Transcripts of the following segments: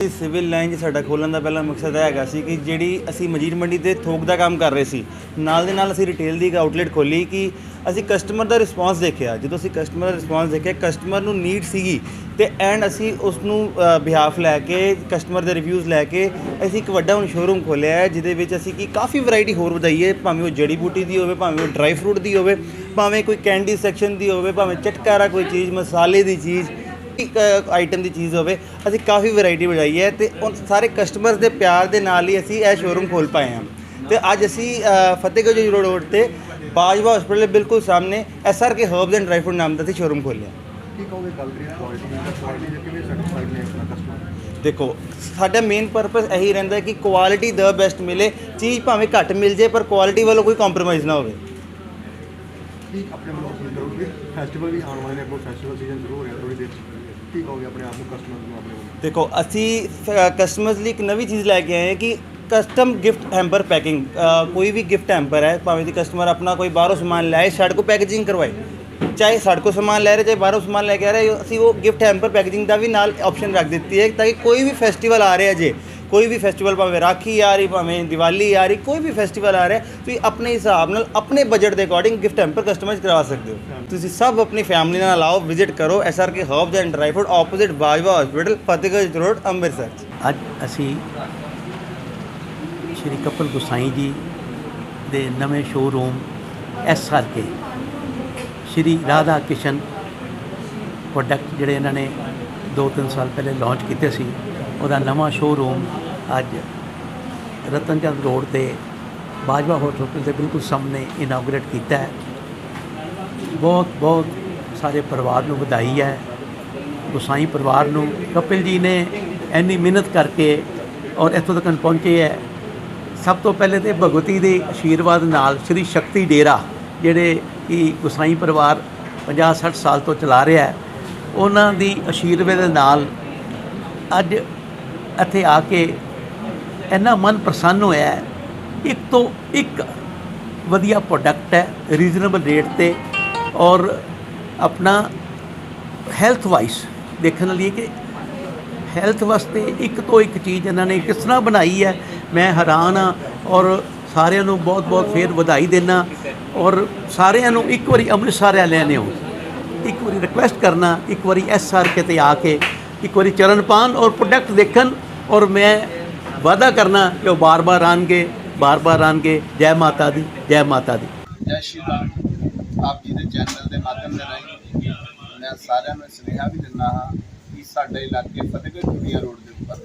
Civil line 'ਚ ਸਾਡਾ ਖੋਲਣ ਦਾ ਪਹਿਲਾ ਮਕਸਦ ਇਹ ਹੈਗਾ ਸੀ ਕਿ ਜਿਹੜੀ ਅਸੀਂ ਮਜੀਦ ਮੰਡੀ ਤੇ ਥੋਕ ਦਾ ਕੰਮ ਕਰ ਰਹੇ ਸੀ, ਨਾਲ ਦੇ ਨਾਲ ਅਸੀਂ ਰਿਟੇਲ ਦੀ ਇੱਕ ਆਊਟਲੈਟ ਖੋਲੀ ਕਿ ਅਸੀਂ ਕਸਟਮਰ ਦਾ ਰਿਸਪਾਂਸ ਦੇਖਿਆ। ਜਦੋਂ ਅਸੀਂ ਕਸਟਮਰ ਦਾ ਰਿਸਪਾਂਸ ਦੇਖਿਆ ਕਸਟਮਰ ਨੂੰ ਨੀਡ ਸੀਗੀ ਤੇ ਐਂਡ ਅਸੀਂ ਉਸ ਨੂੰ ਬਿਹਾਫ ਲੈ ਕੇ ਕਸਟਮਰ ਦੇ ਰਿਵਿਊਜ਼ ਲੈ ਕੇ ਅਸੀਂ ਇੱਕ ਵੱਡਾ ਹੁਣ ਸ਼ੋਰੂਮ ਖੋਲਿਆ ਹੈ, ਜਿਹਦੇ ਵਿੱਚ ਅਸੀਂ ਕੀ ਕਾਫੀ ਵੈਰਾਈਟੀ ਹੋਰ ਵਧਾਈ ਹੈ ਭਾਵੇਂ ਉਹ ਜੜੀ ਬੂਟੀ ਦੀ ਹੋਵੇ, ਭਾਵੇਂ ਉਹ ਡਰਾਈ ਫਰੂਟ ਦੀ ਹੋਵੇ, ਭਾਵੇਂ ਕੋਈ ਕੈਂਡੀ ਸੈਕਸ਼ਨ ਦੀ ਹੋਵੇ, ਭਾਵੇਂ ਚਟਕਾਰਾ ਕੋਈ ਚੀਜ਼, ਮਸਾਲੇ ਦੀ ਚੀਜ਼ ਆਈਟਮ ਦੀ ਚੀਜ਼ ਹੋਵੇ ਅਸੀਂ ਕਾਫੀ ਵੈਰਾਈਟੀ ਵਜਾਈ ਹੈ ਤੇ ਉਹ ਸਾਰੇ ਕਸਟਮਰਸ ਦੇ ਪਿਆਰ ਦੇ ਨਾਲ ਹੀ ਅਸੀਂ ਇਹ ਸ਼ੋਰੂਮ ਖੋਲ ਪਾਏ ਹਾਂ। ਤੇ ਅੱਜ ਅਸੀਂ ਫਤਿਹਗੜ੍ਹ ਜੀ ਰੋਡ ਤੇ ਬਾਜਵਾ ਹਸਪੀਟਲ ਦੇ ਬਿਲਕੁਲ ਸਾਹਮਣੇ SR K herbs and dry fruit ਨਾਮ ਦਾ ਅਸੀਂ ਸ਼ੋਰੂਮ ਆਪਣਾ ਕਸਟਮਰ ਦੇਖੋ ਸਾਡਾ ਮੇਨ ਪਰਪਸ ਇਹੀ ਰਹਿੰਦਾ ਹੈ ਕਿ ਕੁਆਲਿਟੀ ਦ ਬੈਸਟ ਮਿਲੇ ਚੀਜ਼ ਭਾਵੇਂ ਘੱਟ ਮਿਲ ਜੇ ਪਰ ਕੁਆਲਿਟੀ ਵੱਲੋਂ ਕੋਈ ਕੰਪਰੋਮਾਈਜ਼ ਨਾ ਹੋਵੇ। ਆਪਣੇ ਫੈਸਟੀਵਲ ਵੀ ਆਉਣ ਵਾਲੇ ਨੇ ਕੋਈ ਫੈਸਟੀਵਲ ਸੀਜ਼ਨ ਸ਼ੁਰੂ ਹੋ ਰਿਹਾ ਥੋੜੀ ਦੇਰ ਕੀ ਕਹੋਗੇ ਆਪਣੇ ਆਪ ਨੂੰ ਕਸਟਮਰ ਨੂੰ ਆਪਣੇ ਵੱਲੋਂ? ਦੇਖੋ, ਅਸੀਂ ਕਸਟਮਰਸ ਲਈ ਇੱਕ ਨਵੀਂ ਚੀਜ਼ ਲੈ ਕੇ ਆਏ ਹਾਂ ਕਿ ਕਸਟਮ ਗਿਫਟ ਹੈਂਪਰ ਪੈਕਿੰਗ ਕੋਈ ਵੀ ਗਿਫਟ ਹੈਂਪਰ ਹੈ, ਭਾਵੇਂ ਦੀ ਕਸਟਮਰ ਆਪਣਾ ਕੋਈ ਬਾਹਰੋਂ ਸਮਾਨ ਲਾਏ ਸਾਡੇ ਕੋਲ ਪੈਕੇਜਿੰਗ ਕਰਵਾਏ, ਚਾਹੇ ਸਾਡੇ ਕੋਲ ਸਮਾਨ ਲੈ ਰਹੇ, ਚਾਹੇ ਬਾਹਰੋਂ ਸਮਾਨ ਲੈ ਕੇ ਆ ਰਹੇ, ਅਸੀਂ ਉਹ ਗਿਫਟ ਹੈਂਪਰ ਪੈਕੇਜਿੰਗ ਦਾ ਵੀ ਨਾਲ ਆਪਸ਼ਨ ਰੱਖ ਦਿੱਤੀ ਹੈ ਤਾਂ ਕਿ ਕੋਈ ਵੀ ਫੈਸਟੀਵਲ ਆ ਰਿਹਾ ਜੇ ਕੋਈ ਵੀ ਫੈਸਟੀਵਲ ਭਾਵੇਂ ਰਾਖੀ ਆ ਰਹੀ, ਭਾਵੇਂ ਦੀਵਾਲੀ ਆ ਰਹੀ, ਕੋਈ ਵੀ ਫੈਸਟੀਵਲ ਆ ਰਿਹਾ, ਤੁਸੀਂ ਆਪਣੇ ਹਿਸਾਬ ਨਾਲ, ਆਪਣੇ ਬਜਟ ਦੇ ਅਕੋਰਡਿੰਗ ਗਿਫਟ ਹੈਂਪਰ ਕਸਟਮਾਈਜ਼ ਕਰਵਾ ਸਕਦੇ ਹੋ। ਤੁਸੀਂ ਸਭ ਆਪਣੀ ਫੈਮਿਲੀ ਨਾਲ ਆਓ ਵਿਜ਼ਿਟ ਕਰੋ SRK herbs and dry fruit opposite Bajwa hospital Fatehgarh road Amritsar. ਅੱਜ ਅਸੀਂ ਸ਼੍ਰੀ ਕਪਲ ਗੁਸਾਈ ਜੀ ਦੇ ਨਵੇਂ showroom S R K Shri Radha Kishan product ਜਿਹੜੇ ਇਹਨਾਂ ਨੇ 2-3 ਸਾਲ ਪਹਿਲੇ ਲਾਂਚ ਕੀਤੇ ਸੀ, ਉਹਦਾ ਨਵਾਂ ਸ਼ੋਰੂਮ ਅੱਜ ਰਤਨ ਚੰਦ ਰੋਡ ਤੇ ਬਾਜਵਾ ਹੋਟਲ ਦੇ ਬਿਲਕੁਲ ਸਾਹਮਣੇ ਇਨਾਗਰੇਟ ਕੀਤਾ ਹੈ। ਬਹੁਤ ਬਹੁਤ ਸਾਰੇ ਪਰਿਵਾਰ ਨੂੰ ਵਧਾਈ ਹੈ। ਗੁਸਾਈ ਪਰਿਵਾਰ ਨੂੰ ਕਪਿਲ ਜੀ ਨੇ ਇੰਨੀ ਮਿਹਨਤ ਕਰਕੇ ਔਰ ਇੱਥੋਂ ਤੱਕ ਪਹੁੰਚੇ ਹੈ। ਸਭ ਤੋਂ ਪਹਿਲੇ ਤੇ ਭਗਵਤੀ ਦੇ ਆਸ਼ੀਰਵਾਦ ਨਾਲ ਸ੍ਰੀ ਸ਼ਕਤੀ ਡੇਰਾ, ਜਿਹੜੇ ਕਿ ਗੁਸਾਈ ਪਰਿਵਾਰ 50 60 ਸਾਲ ਤੋਂ ਚਲਾ ਰਿਹਾ ਹੈ, ਉਹਨਾਂ ਦੀ ਆਸ਼ੀਰਵਾਦ ਦੇ ਨਾਲ ਅੱਜ ਇੱਥੇ ਆ ਕੇ ਇੰਨਾ ਮਨ ਪ੍ਰਸੰਨ ਹੋਇਆ ਇੱਕ ਤੋਂ ਇੱਕ ਵਧੀਆ ਪ੍ਰੋਡਕਟ ਹੈ ਰੀਜ਼ਨੇਬਲ ਰੇਟ ਤੇ ਔਰ ਆਪਣਾ ਹੈਲਥ ਵਾਈਜ਼ ਦੇਖਣ ਲਈ ਕਿ ਹੈਲਥ ਵਾਸਤੇ ਇੱਕ ਤੋਂ ਇੱਕ ਚੀਜ਼ ਇਹਨਾਂ ਨੇ ਕਿਸ ਤਰ੍ਹਾਂ ਬਣਾਈ ਹੈ, ਮੈਂ ਹੈਰਾਨ ਹਾਂ ਔਰ ਸਾਰਿਆਂ ਨੂੰ ਬਹੁਤ ਬਹੁਤ ਫੇਰ ਵਧਾਈ ਦੇਣਾ ਔਰ ਸਾਰਿਆਂ ਨੂੰ ਇੱਕ ਵਾਰੀ ਅੰਮ੍ਰਿਤਸਰ ਵਾਲਿਆਂ ਨੇ ਹੋ ਇੱਕ ਵਾਰੀ ਰਿਕੁਐਸਟ ਕਰਨਾ, ਇੱਕ ਵਾਰੀ ਐਸ ਆਰ ਕੇ ਤੇ ਆ ਕੇ, ਇੱਕ ਵਾਰੀ ਚਰਨ ਪਾਣ ਔਰ ਪ੍ਰੋਡਕਟ ਦੇਖਣ ਔਰ ਮੈਂ ਵਾਅਦਾ ਕਰਨਾ ਕਿ ਉਹ ਬਾਰ-ਬਾਰ ਆਣਗੇ ਬਾਰ-ਬਾਰ ਆਣਗੇ। ਜੈ ਮਾਤਾ ਦੀ ਜੈ ਮਾਤਾ ਦੀ। ਜੈ ਸ਼੍ਰੀ ਰਾਮ। ਆਪ ਜੀ ਦੇ ਚੈਨਲ ਦੇ ਮਾਧਿਅਮ ਦੇ ਰਾਹੀਂ ਮੈਂ ਸਾਰਿਆਂ ਨੂੰ ਸੁਨੇਹਾ ਵੀ ਦਿੰਦਾ ਹਾਂ ਕਿ ਸਾਡੇ ਇਲਾਕੇ ਫਤਿਹਗੜ੍ਹ ਚੂੜੀਆਂ ਰੋਡ ਦੇ ਉੱਪਰ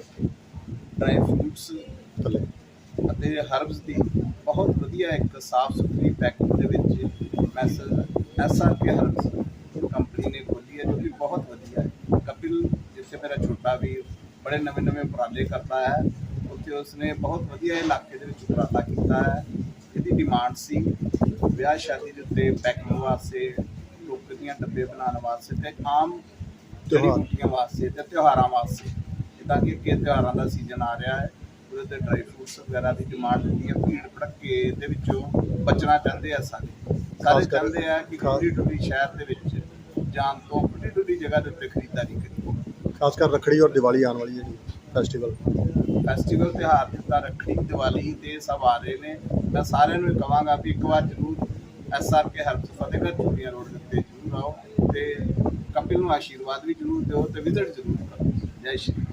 ਡਰਾਈ ਫਰੂਟਸ ਥੱਲੇ। ਅਤੇ ਹਰਬਸ ਦੀ ਬਹੁਤ ਵਧੀਆ ਇੱਕ ਸਾਫ਼ ਸੁਥਰੀ ਪੈਕਿੰਗ ਦੇ ਵਿੱਚ message S R K herbs company ਨੇ ਖੋਲੀ ਹੈ ਜੋ ਕਿ ਬਹੁਤ ਵਧੀਆ ਹੈ। ਕਪਿਲ ਜਿੱਥੇ ਮੇਰਾ ਛੋਟਾ ਵੀ ਬੜੇ ਨਵੇਂ ਨਵੇਂ ਉਪਰਾਲੇ ਕਰਦਾ ਹੈ ਉੱਥੇ ਉਸਨੇ ਬਹੁਤ ਵਧੀਆ ਇਲਾਕੇ ਦੇ ਵਿੱਚ ਉਪਰਾਲਾ ਕੀਤਾ ਹੈ। ਇਹਦੀ ਡਿਮਾਂਡ ਸੀ ਵਿਆਹ ਸ਼ਾਦੀ ਦੇ ਉੱਤੇ ਪੈਕਿੰਗ ਵਾਸਤੇ ਦੀਆਂ ਡੱਬੇ ਬਣਾਉਣ ਵਾਸਤੇ ਤੇ ਆਮ ਜੜੀ। ਬੂਟੀਆਂ ਵਾਸਤੇ ਤੇ ਤਿਉਹਾਰਾਂ ਵਾਸਤੇ। ਜਿੱਦਾਂ ਕਿ ਅੱਗੇ ਤਿਉਹਾਰਾਂ ਦਾ ਸੀਜ਼ਨ ਆ ਰਿਹਾ ਹੈ ਉਹਦੇ ਤੇ ਡਰਾਈ ਫਰੂਟਸ ਵਗੈਰਾ ਦੀ ਡਿਮਾਂਡ ਹੁੰਦੀ ਹੈ। ਭੀੜ ਭੜੱਕੇ ਦੇ ਵਿੱਚੋਂ ਬਚਣਾ ਚਾਹੁੰਦੇ ਆ ਸਾਰੇ। ਸਾਰੇ ਚਾਹੁੰਦੇ ਆ ਕਿ ਖੁੱਲੀ ਡੁੱਲੀ ਸ਼ਹਿਰ ਦੇ ਵਿੱਚ ਜਾਣ ਤੋਂ ਖੁੱਲੀ ਡੁੱਲੀ ਜਗ੍ਹਾ ਦੇ ਉੱਤੇ ਖਰੀਦਦਾਰੀ ਕਰੀਏ। ਖਾਸ ਕਰ ਰੱਖੜੀ ਔਰ ਦੀਵਾਲੀ ਆਉਣ ਵਾਲੀ ਹੈ ਜੀ। ਫੈਸਟੀਵਲ। ਫੈਸਟੀਵਲ ਤਿਉਹਾਰ ਜਿੱਦਾਂ ਰੱਖੜੀ, ਦੀਵਾਲੀ ਤੇ ਸਭ ਆ ਰਹੇ ਨੇ। ਮੈਂ ਸਾਰਿਆਂ ਨੂੰ ਇਹ ਕਹਾਂਗਾ ਵੀ ਇੱਕ ਵਾਰ ਜ਼ਰੂਰ S R K herbs Fatehgarh Churian road ਦੇ ਉੱਤੇ ਜ਼ਰੂਰ ਆਓ ਤੇ ਕਪਿਲ ਨੂੰ ਆਸ਼ੀਰਵਾਦ ਵੀ ਜ਼ਰੂਰ ਦਿਓ ਤੇ ਵਿਜ਼ਿਟ ਜ਼ਰੂਰ ਕਰੋ। ਜੈ ਸ਼੍ਰੀ